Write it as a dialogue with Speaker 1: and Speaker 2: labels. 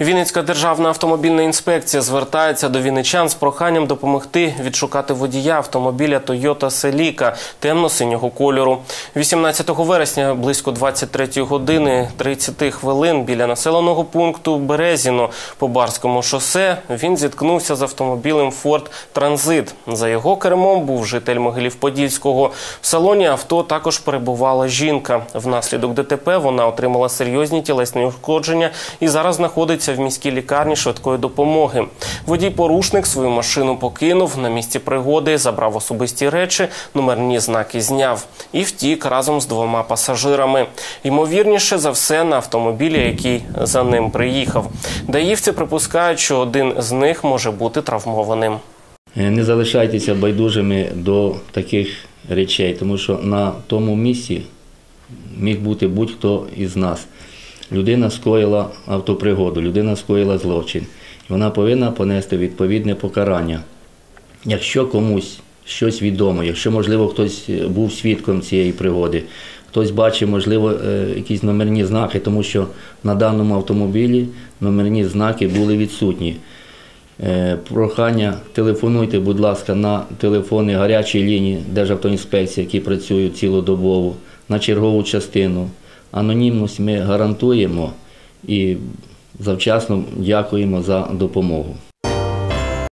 Speaker 1: Вінницька державна автомобільна інспекція звертається до вінничан з проханням допомогти відшукати водія автомобіля Toyota Celica темно-синього кольору. 18 вересня близько 23 години 30 хвилин біля населеного пункту Березіно по Барському шосе він зіткнувся з автомобілем Ford Transit. За його кермом був житель Могилів-Подільського. В салоні авто також перебувала жінка. Внаслідок ДТП вона отримала серйозні тілесні ушкодження і зараз знаходиться в міській лікарні швидкої допомоги. Водій-порушник свою машину покинув на місці пригоди, забрав особисті речі, номерні знаки зняв і втік разом з двома пасажирами. Ймовірніше за все на автомобілі, який за ним приїхав. Даївці припускають, що один з них може бути травмованим.
Speaker 2: Е, Не залишайтеся байдужими до таких речей, тому що на тому місці міг бути будь-хто із нас. Людина скоїла автопригоду, людина скоїла злочин. І вона повинна понести відповідне покарання. Якщо комусь щось відомо, якщо, можливо, хтось е, був свідком цієї пригоди, хтось бачив, можливо, е, якісь номерні знаки, тому що на даному автомобілі номерні знаки були відсутні. Е, Прохання телефонуйте, будь ласка, на телефони гарячої лінії Державтоінспекції, які працюють цілодобово, на чергову частину. Анонімність ми гарантуємо і завчасно дякуємо за допомогу.